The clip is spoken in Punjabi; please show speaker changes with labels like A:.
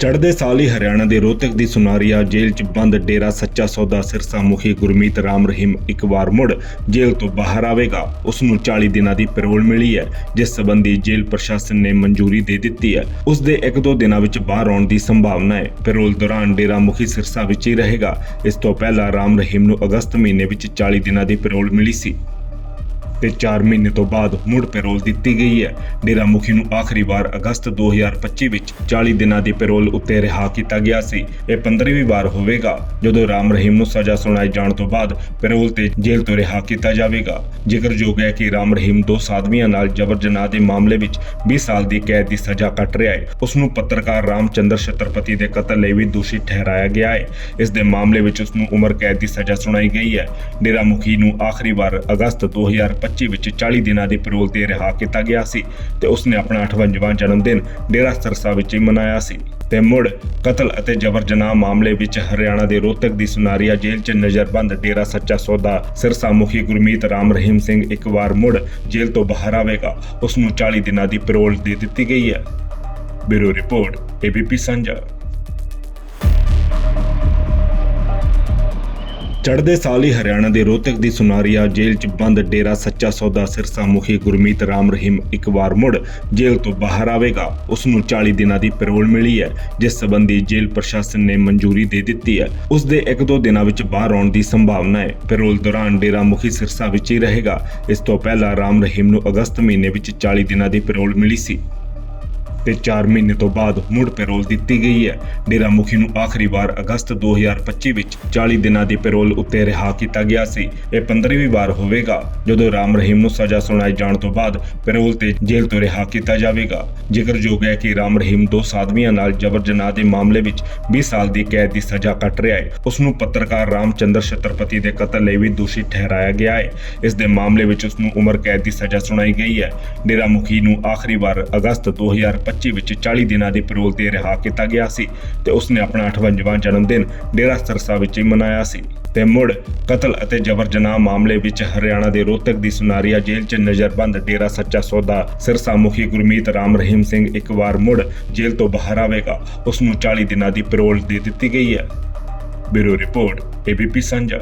A: ਚੜ੍ਹਦੇ ਸਾਲ ਹੀ ਹਰਿਆਣਾ ਦੇ ਰੋਹਤਕ ਦੀ ਸੁਨਾਰੀਆ ਜੇਲ੍ਹ 'ਚ ਬੰਦ ਡੇਰਾ ਸੱਚਾ ਸੌਦਾ ਸਿਰਸਾ ਮੁਖੀ ਗੁਰਮੀਤ ਰਾਮ ਰਹੀਮ ਇੱਕ ਵਾਰ ਮੁੜ ਜੇਲ੍ਹ ਤੋਂ ਬਾਹਰ ਆਵੇਗਾ। ਉਸ ਨੂੰ 40 ਦਿਨਾਂ ਦੀ ਪੈਰੋਲ ਮਿਲੀ ਹੈ, ਜਿਸ ਸੰਬੰਧੀ ਜੇਲ੍ਹ ਪ੍ਰਸ਼ਾਸਨ ਨੇ ਮਨਜ਼ੂਰੀ ਦੇ ਦਿੱਤੀ ਹੈ। ਉਸ ਦੇ ਇੱਕ ਦੋ ਦਿਨਾਂ ਵਿੱਚ ਬਾਹਰ ਆਉਣ ਦੀ ਸੰਭਾਵਨਾ ਹੈ। ਪੈਰੋਲ ਦੌਰਾਨ ਡੇਰਾ ਮੁਖੀ ਸਿਰਸਾ ਵਿੱਚ ਹੀ ਰਹੇਗਾ। ਇਸ ਤੋਂ ਪਹਿਲਾਂ ਰਾਮ ਰਹੀਮ ਨੂੰ ਅਗਸਤ ਮਹੀਨੇ ਵਿੱਚ 40 ਦਿਨਾਂ ਦੀ ਪੈਰੋਲ ਮਿਲੀ ਸੀ। ਤੇ 4 ਮਹੀਨੇ ਤੋਂ ਬਾਅਦ ਮੁੜ ਪੈਰੋਲ ਦਿੱਤੀ ਗਈ ਹੈ। ਡੇਰਾ ਮੁਖੀ ਨੂੰ ਆਖਰੀ ਵਾਰ ਅਗਸਤ 2025 ਵਿੱਚ 40 ਦਿਨਾਂ ਦੀ ਪੈਰੋਲ ਉੱਤੇ ਰਿਹਾ ਕੀਤਾ ਗਿਆ ਸੀ। ਇਹ 15ਵੀਂ ਵਾਰ ਹੋਵੇਗਾ, ਜਦੋਂ ਰਾਮ ਰਹੀਮ ਨੂੰ ਸਜ਼ਾ ਸੁਣਾਈ ਜਾਣ ਤੋਂ ਬਾਅਦ ਪੈਰੋਲ ਤੇ ਜੇਲ੍ਹ ਤੋਂ ਰਿਹਾ ਕੀਤਾ ਜਾਵੇਗਾ। ਜ਼ਿਕਰਯੋਗ ਹੈ ਕਿ ਰਾਮ ਰਹੀਮ ਦੋ ਸਾਧਵੀਆਂ ਨਾਲ ਜਬਰ ਜਨਾਹ ਦੇ ਮਾਮਲੇ ਵਿੱਚ 20 ਸਾਲ ਦੀ ਕੈਦ ਦੀ ਸਜ਼ਾ ਕੱਟ ਰਿਹਾ ਹੈ। ਉਸ ਨੂੰ ਪੱਤਰਕਾਰ ਰਾਮਚੰਦਰ ਛਤਰਪਤੀ ਦੇ ਕਤਲ ਲਈ ਵੀ ਦੋਸ਼ੀ ਠਹਿਰਾਇਆ ਗਿਆ ਹੈ। ਇਸ ਦੇ ਮਾਮਲੇ ਵਿੱਚ ਉਸ ਨੂੰ ਉਮਰ ਕੈਦ ਦੀ ਸਜ਼ਾ ਸੁਣਾਈ ਗਈ ਹੈ। ਡੇਰਾ ਮੁਖੀ ਨੂੰ ਆਖਰੀ ਵਾਰ ਅਗਸਤ 2025 ਵਿੱਚ 40 ਦਿਨਾਂ ਦੀ ਪੈਰੋਲ ਤੇ ਰਿਹਾ ਕੀਤਾ ਗਿਆ ਸੀ ਤੇ ਉਸ ਆਪਣਾ 58ਵਾਂ ਜਨਮ ਦਿਨ ਡੇਰਾ ਸਰਸਾ ਵਿੱਚ ਹੀ ਮਨਾਇਆ ਸੀ। ਤੇ ਮੁੜ ਕਤਲ ਅਤੇ ਜਬਰ ਜਨਾਹ ਮਾਮਲੇ ਵਿੱਚ ਹਰਿਆਣਾ ਦੇ ਰੋਹਤਕ ਦੀ ਸੁਨਾਰੀਆ ਜੇਲ੍ਹ 'ਚ ਨਜ਼ਰਬੰਦ ਡੇਰਾ ਸੱਚਾ ਸੌਦਾ ਸਿਰਸਾ ਮੁਖੀ ਗੁਰਮੀਤ ਰਾਮ ਰਹੀਮ ਸਿੰਘ ਇੱਕ ਵਾਰ ਮੁੜ ਜੇਲ੍ਹ ਤੋਂ ਬਾਹਰ ਆਵੇਗਾ। ਉਸ ਨੂੰ 40 ਦਿਨਾਂ ਦੀ ਪੈਰੋਲ ਦੇ ਦਿੱਤੀ ਗਈ ਹੈ। ਬਿਊਰੋ ਰਿਪੋਰਟ ਏਬੀਪੀ ਸਾਂਝਾ ਚੜ੍ਹਦੇ ਸਾਲ ਹੀ ਹਰਿਆਣਾ ਦੇ ਰੋਹਤਕ ਦੀ ਸੁਨਾਰੀਆ ਜੇਲ੍ਹ 'ਚ ਬੰਦ ਡੇਰਾ ਸੱਚਾ ਸੌਦਾ ਸਿਰਸਾ ਮੁਖੀ ਗੁਰਮੀਤ ਰਾਮ ਰਹੀਮ ਇੱਕ ਵਾਰ ਮੁੜ ਜੇਲ੍ਹ ਤੋਂ ਬਾਹਰ ਆਵੇਗਾ। ਉਸ ਨੂੰ 40 ਦਿਨਾਂ ਦੀ ਪੈਰੋਲ ਮਿਲੀ ਹੈ, ਜਿਸ ਸੰਬੰਧੀ ਜੇਲ੍ਹ ਪ੍ਰਸ਼ਾਸਨ ਨੇ ਮਨਜ਼ੂਰੀ ਦੇ ਦਿੱਤੀ ਹੈ। ਉਸ ਦੇ ਇੱਕ ਦੋ ਦਿਨਾਂ ਵਿੱਚ ਬਾਹਰ ਆਉਣ ਦੀ ਸੰਭਾਵਨਾ ਹੈ। ਪੈਰੋਲ ਦੌਰਾਨ ਡੇਰਾ ਮੁਖੀ ਸਿਰਸਾ ਵਿੱਚ ਹੀ ਰਹੇਗਾ। ਇਸ ਤੋਂ ਪਹਿਲਾਂ ਰਾਮ ਰਹੀਮ ਨੂੰ ਅਗਸਤ ਮਹੀਨੇ ਵਿੱਚ 40 ਦਿਨਾਂ ਦੀ ਪੈਰੋਲ ਮਿਲੀ ਸੀ। ਤੇ 4 ਮਹੀਨੇ ਤੋਂ ਬਾਅਦ ਮੁੜ ਪੈਰੋਲ ਦਿੱਤੀ ਗਈ ਹੈ। ਡੇਰਾ ਮੁਖੀ ਨੂੰ ਆਖਰੀ ਵਾਰ ਅਗਸਤ 2025 ਵਿੱਚ 40 ਦਿਨਾਂ ਦੀ ਪੈਰੋਲ ਉੱਤੇ ਰਿਹਾ ਕੀਤਾ ਗਿਆ ਸੀ। ਇਹ 15ਵੀਂ ਵਾਰ ਹੋਵੇਗਾ, ਜਦੋਂ ਰਾਮ ਰਹੀਮ ਨੂੰ ਸਜ਼ਾ ਸੁਣਾਈ ਜਾਣ ਤੋਂ ਬਾਅਦ ਪੈਰੋਲ ਤੇ ਜੇਲ੍ਹ ਤੋਂ ਰਿਹਾ ਕੀਤਾ ਜਾਵੇਗਾ। ਜ਼ਿਕਰਯੋਗ ਹੈ ਕਿ ਰਾਮ ਰਹੀਮ ਦੋ ਸਾਧਵੀਆਂ ਨਾਲ ਜਬਰ ਜਨਾਹ ਦੇ ਮਾਮਲੇ ਵਿੱਚ 20 ਸਾਲ ਦੀ ਕੈਦ ਦੀ ਸਜ਼ਾ ਕੱਟ ਰਿਹਾ ਹੈ। ਉਸ ਨੂੰ ਪੱਤਰਕਾਰ ਰਾਮਚੰਦਰ ਛਤਰਪਤੀ ਦੇ ਕਤਲ ਲਈ ਵੀ ਦੋਸ਼ੀ ਠਹਿਰਾਇਆ ਗਿਆ ਹੈ। ਇਸ ਦੇ ਮਾਮਲੇ ਵਿੱਚ ਉਸ ਨੂੰ ਉਮਰ ਕੈਦ ਦੀ ਸਜ਼ਾ ਸੁਣਾਈ ਗਈ ਹੈ। ਡੇਰਾ ਮੁਖੀ ਨੂੰ ਆਖਰੀ ਵਾਰ ਅਗਸਤ 2025 ਵਿੱਚ 40 ਦਿਨਾਂ ਦੀ ਪੈਰੋਲ ਤੇ ਰਿਹਾ ਕੀਤਾ ਗਿਆ ਸੀ ਤੇ ਉਸ ਆਪਣਾ 58ਵਾਂ ਜਨਮ ਦਿਨ ਡੇਰਾ ਸਰਸਾ ਵਿੱਚ ਹੀ ਮਨਾਇਆ ਸੀ। ਤੇ ਮੁੜ ਕਤਲ ਅਤੇ ਜਬਰ ਜਨਾਹ ਮਾਮਲੇ ਵਿੱਚ ਹਰਿਆਣਾ ਦੇ ਰੋਹਤਕ ਦੀ ਸੁਨਾਰੀਆ ਜੇਲ੍ਹ 'ਚ ਨਜ਼ਰਬੰਦ ਡੇਰਾ ਸੱਚਾ ਸੌਦਾ ਸਿਰਸਾ ਮੁਖੀ ਗੁਰਮੀਤ ਰਾਮ ਰਹੀਮ ਸਿੰਘ ਇੱਕ ਵਾਰ ਮੁੜ ਜੇਲ੍ਹ ਤੋਂ ਬਾਹਰ ਆਵੇਗਾ। ਉਸ ਨੂੰ 40 ਦਿਨਾਂ ਦੀ ਪੈਰੋਲ ਦੇ ਦਿੱਤੀ ਗਈ ਹੈ। ਬਿਊਰੋ ਰਿਪੋਰਟ ਏਬੀਪੀ ਸਾਂਝਾ